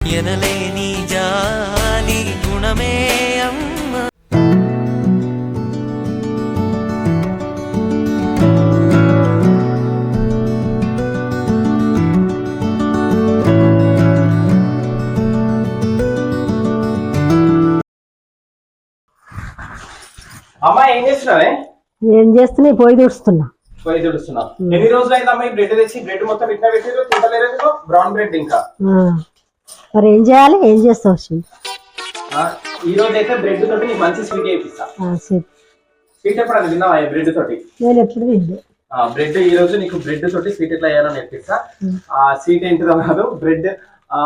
ఎనలేని జాలి గుణమే అమ్మ. అమ్మా ఏం చేస్తున్నావే? ఏం చేస్తున్నా పోయి తుడుస్తున్నా. పోయి తుడుస్తున్నా ఎన్ని రోజులు అయింది అమ్మా ఈ బ్రెడ్ తెచ్చి? బ్రెడ్ మొత్తం ఇట్లా పెట్టారు తింటలేరు బ్రౌన్ బ్రెడ్ ఇంకా. మరి ఏం చేయాలి? ఏం చేస్తావు శివ్? ఈ రోజు అయితే బ్రెడ్ తోటి నీకు మంచి స్వీట్ ఎప్పుడు అది బ్రెడ్ తోటి? నేను ఎప్పుడు బ్రెడ్ ఈ రోజు నీకు బ్రెడ్ తోటి స్వీట్ ఎట్లా చేయాలో నేర్పిస్తా. ఆ స్వీట్ ఏంటిదో కాదు బ్రెడ్ ఆ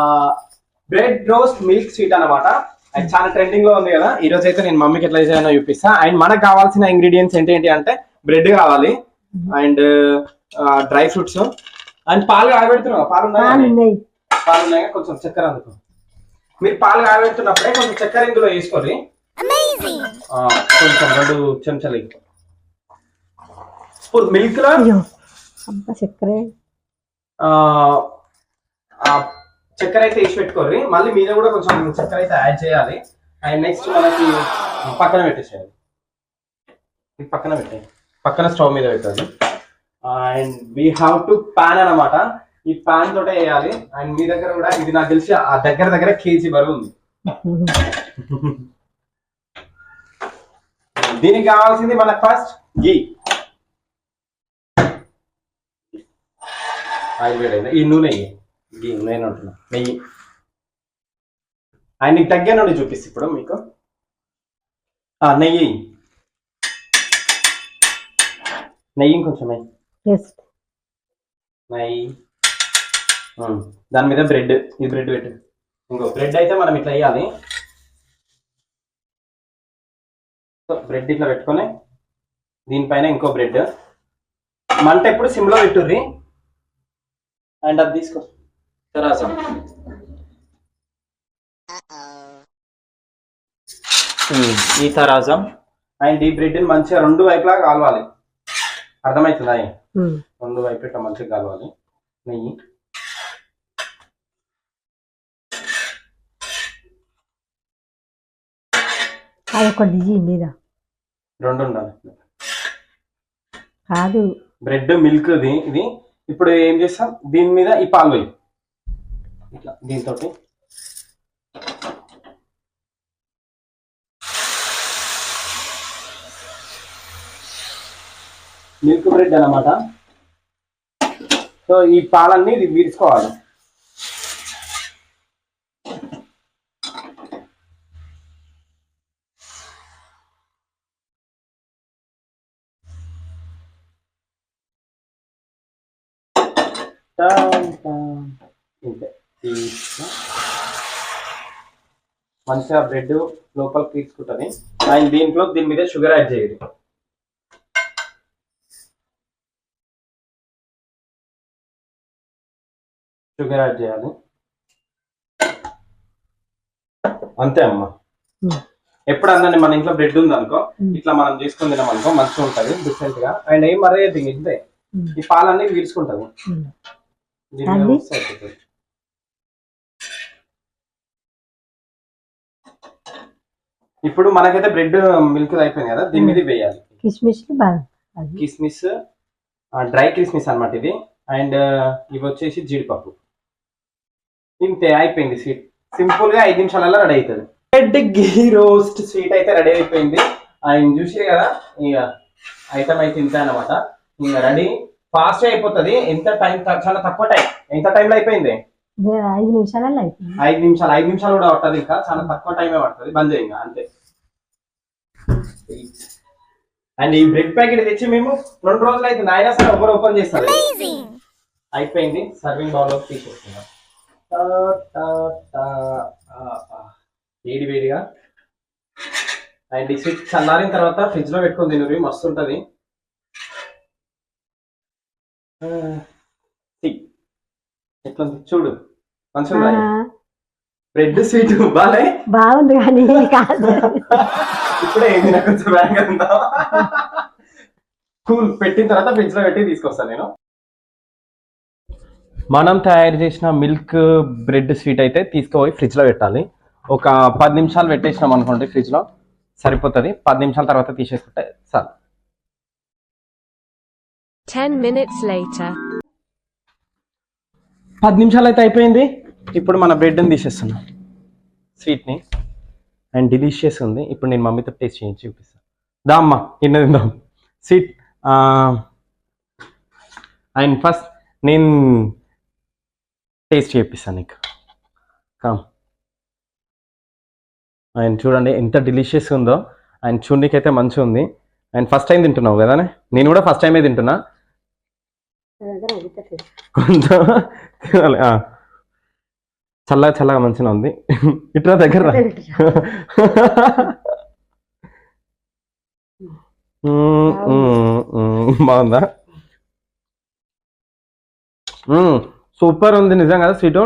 బ్రెడ్ రోస్ట్ మిల్క్ స్వీట్ అన్నమాట. అది చాలా ట్రెండింగ్లో ఉంది కదా. ఈ రోజు అయితే నేను మమ్మీకి ఎట్లా చేయాలో చూపిస్తా. అండ్ మనకు కావాల్సిన ఇంగ్రీడియంట్స్ ఏంటి ఏంటి అంటే బ్రెడ్ కావాలి. అండ్ డ్రై ఫ్రూట్స్ అండ్ పాలు కాగబెడుతున్నావా? పాలు ఉన్నాయా. పాలు ఉన్నాయి? కొంచెం చక్కెర అందుకో. మీరు పాలు కాగబెడుతున్నప్పుడే కొంచెం చక్కెర ఇందులో వేసుకోండి కొంచెం రెండు చెంచాలు. స్పూన్ మిల్క్లో చక్కరే. చక్కెర అయితే వేసి పెట్టుకోర్రి మళ్ళీ మీద కూడా కొంచెం చక్కెర అయితే యాడ్ చేయాలి. అండ్ నెక్స్ట్ మనకి పక్కన పెట్టేసేయాలి ఇది పక్కన పెట్టేయండి. పక్కన స్టవ్ మీద పెట్టాలి and we have to pan అన్నమాట. ఈ పాన్ తోటే వేయాలి. అండ్ మీ దగ్గర కూడా ఇది నాకు తెలిసి ఆ దగ్గర దగ్గర కేజీ బరువు ఉంది. దీనికి కావాల్సింది మనకు ఫస్ట్ గీ ఈ నూనె. గీ నేను అంటున్నా. నెయ్యి. ఆయన నీకు తగ్గే నుండి చూపిస్తా ఇప్పుడు మీకు. ఆ, నెయ్యి. నెయ్యి ఇంకొంచెం నెయ్యి. దాని మీద బ్రెడ్ ఈ బ్రెడ్ పెట్టు. ఇంకో బ్రెడ్ అయితే మనం ఇట్లా వేయాలి. బ్రెడ్ ఇట్లా పెట్టుకొని దీనిపైన ఇంకో బ్రెడ్. మంట ఎప్పుడు సిమ్లో పెట్టుర్రి? అండ్ అది తీసుకో. తర్వాత ఈ తరాజం అండ్ ఈ బ్రెడ్ మంచిగా రెండు వైపులా కాలవాలి. అర్థమవుతుందా. రెండు వైపు ఇట్లా మంచిగా కలవాలి. నెయ్యి. అది ఒకటి ఇయ్యి మీద. రెండు ఉండాలి కాదు. బ్రెడ్ మిల్క్ ఇది ఇది. ఇప్పుడు ఏం చేస్తాం? దీని మీద ఈ పాలు వేయి. ఇట్లా దీంతో మిల్క్ బ్రెడ్ అన్నమాట. సో ఈ పాలన్నీ ఇది ఇంతే. మంచిగా బ్రెడ్ లోపలికి తీసుకుంటుంది అండ్ దీంట్లో దీని మీద షుగర్ యాడ్ చేయదు షుగర్ యాడ్ చేయాలి. అంతే అమ్మా. ఎప్పుడు అందండి మన ఇంట్లో బ్రెడ్ ఉంది అనుకో ఇట్లా మనం చేసుకుని తినాం అనుకో మంచిగా ఉంటుంది డిఫరెంట్గా అండ్ ఏం మరేది ఇంతే. ఈ పాలన్నీ పీల్చుకుంటుంది అది? అయిపోతుంది. ఇప్పుడు మనకైతే బ్రెడ్ మిల్క్ అయిపోయింది కదా దీని మీద వేయాలి. అది. కిస్మిస్ డ్రై కిస్మిస్ అన్నమాట ఇది. అండ్ ఇవి వచ్చేసి జీడిపప్పు. ఇంతే అయిపోయింది స్వీట్ సింపుల్గా ఐదు నిమిషాలలో రెడీ అవుతుంది బ్రెడ్ గీ రోస్ట్ స్వీట్ అయితే రెడీ అయిపోయింది. అండ్ చూసి కదా ఇక ఐటమ్ అయితే ఇంతే అనమాట ఇంకా రెడీ. ఫాస్ట్ అయిపోతుంది. ఎంత టైం చాలా తక్కువ టైం. ఎంత టైంలో అయిపోయింది? ఐదు నిమిషాలలో అయిపోయింది. ఐదు నిమిషాలు ఐదు నిమిషాలు కూడా పడుతుంది ఇంకా. చాలా తక్కువ టైమే పడుతుంది. బంద్ చేయి ఇంకా అంతే. అండ్ ఈ బ్రెడ్ ప్యాకెట్ తెచ్చి మేము రెండు రోజులు అయితే నాయన సరే ఒకరు ఓపెన్ చేస్తారు? అయిపోయింది. సర్వింగ్ బౌల్లోకి తీసేస్తున్నాం. వేడి వేడిగా. అండ్ ఈ స్విచ్ చల్లారిన తర్వాత ఫ్రిడ్జ్లో పెట్టుకొని తినరు మస్తు ఉంటది. ఎట్లా? చూడు. మంచిగా? బ్రెడ్ స్వీట్ బాలే. బాగుంది కానీ కాదు. ఇప్పుడే ఏంది నాకు కొంచెం బ్యాగ్ ఉందా? కూల్ పెట్టిన తర్వాత ఫ్రిడ్జ్లో పెట్టి తీసుకొస్తాను నేను. మనం తయారు చేసిన మిల్క్ బ్రెడ్ స్వీట్ అయితే తీసుకుపోయి ఫ్రిడ్జ్లో పెట్టాలి. ఒక పది నిమిషాలు పెట్టేసినాం అనుకోండి ఫ్రిడ్జ్లో సరిపోతుంది. పది నిమిషాల తర్వాత తీసేసుకుంటే చాలు. 10 minutes later. పది నిమిషాలు అయితే అయిపోయింది. ఇప్పుడు మన బ్రెడ్ని తీసేస్తున్నాం. స్వీట్ని అండ్ డిలీషియస్ ఉంది. ఇప్పుడు నేను మమ్మీతో టేస్ట్ చేయించి చూపిస్తాను దా అమ్మ తిందాం. స్వీట్ అండ్ ఫస్ట్ నేను టేస్ట్ చేపిస్తాను నీకు. కామ్ అండ్ చూడండి ఎంత డిలీషియస్ ఉందో. అండ్ చూడనీకైతే మంచిగా ఉంది అండ్ ఫస్ట్ టైం తింటున్నావు కదానే? నేను కూడా ఫస్ట్ టైమే తింటున్నా. కొంచెం తినాలి. చల్లగా చల్లగా మంచిగా ఉంది. ఇట్లా దగ్గర బాగుందా? సూపర్ ఉంది నిజం కదా స్వీట్.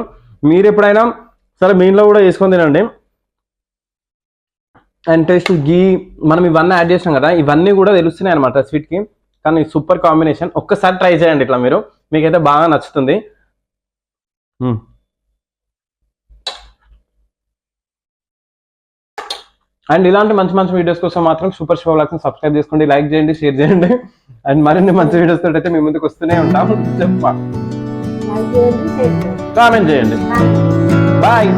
మీరు ఎప్పుడైనా సరే మీ ఇంట్లో కూడా వేసుకొని తినండి. అండ్ టేస్ట్ గీ మనం ఇవన్నీ యాడ్ చేసాం కదా ఇవన్నీ కూడా తెలుస్తున్నాయి అనమాట స్వీట్కి. కానీ సూపర్ కాంబినేషన్. ఒక్కసారి ట్రై చేయండి ఇట్లా మీరు. మీకైతే బాగా నచ్చుతుంది. అండ్ ఇలాంటి మంచి మంచి వీడియోస్ కోసం మాత్రం సూపర్ షో బ్లాగ్స్ సబ్స్క్రైబ్ చేసుకోండి లైక్ చేయండి షేర్ చేయండి. అండ్ మరిన్ని మంచి వీడియోస్ తోటి అయితే మీ ముందుకు వస్తూనే ఉంటాం. చెప్ప. కామెంట్ చేయండి. బాయ్.